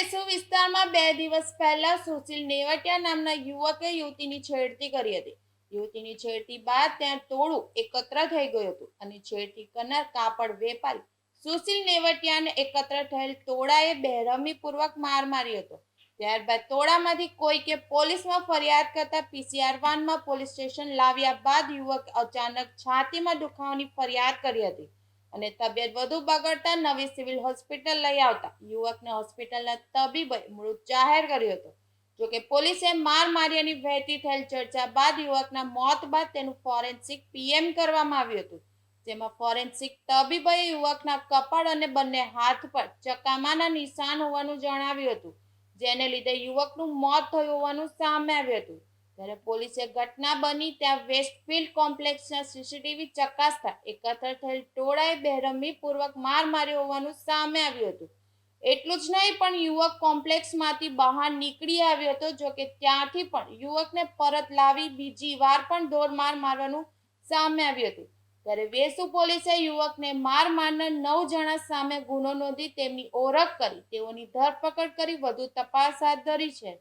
સુરતના વિસ્તારમાં બે દિવસ પહેલા સુશીલ નેવટિયા નામના યુવકે યુવતીની છેડતી કરી હતી. યુવતીની છેડતી બાદ ત્યાં ટોળું એકત્ર થઈ ગયું હતું અને છેડતી કરનાર કાપડ વેપારી સુશીલ નેવટિયાને એકત્ર થયેલ ટોળાએ બેરહમીપૂર્વક માર માર્યો હતો. ત્યારબાદ ટોળામાંથી કોઈકે પોલીસમાં ફરિયાદ કરતા પીસીઆર વાનમાં પોલીસ સ્ટેશન લાવ્યા બાદ યુવકે અચાનક છાતીમાં દુખાવાની ફરિયાદ કરી હતી. અને તબિયત વધુ બગડતા નવી સિવિલ હોસ્પિટલ લઈ આવતા યુવકને હોસ્પિટલના તબીબે મૃત જાહેર કર્યો હતો. જોકે પોલીસે માર માર્યાની વહેતી થયેલ ચર્ચા બાદ યુવકના મોત બાદ તેનું ફોરેન્સિક પીએમ કરવામાં આવ્યું હતું, જેમાં ફોરેન્સિક તબીબે યુવકના કપાળ અને બંને હાથ પર ચકામાના નિશાન હોવાનું જણાવ્યું હતું, જેને લીધે યુવકનું મોત થયું હોવાનું સામે આવ્યું હતું. ત્યારે પોલીસે ઘટના બની ત્યાં વેસ્ટફિલ્ડ કોમ્પ્લેક્સના સીસીટીવી ચકાસતા એકત્ર થયેલ ટોળાએ બેરહમીપૂર્વક માર માર્યો હોવાનું સામે આવ્યું હતું. એટલું જ નહીં, પણ યુવક કોમ્પ્લેક્સમાંથી બહાર નીકળી આવ્યો હતો, જો કે ત્યાંથી પણ યુવકને પરત લાવી બીજી વાર પણ ધોરમાર મારવાનું સામે આવ્યું હતું. ત્યારે વેસુ પોલીસે યુવકને માર મારનાર નવ જણા સામે ગુનો નોંધી તેમની ઓળખ કરી. તેઓની ધરપકડ કરી, વધુ તપાસ હાથ ધરી છે.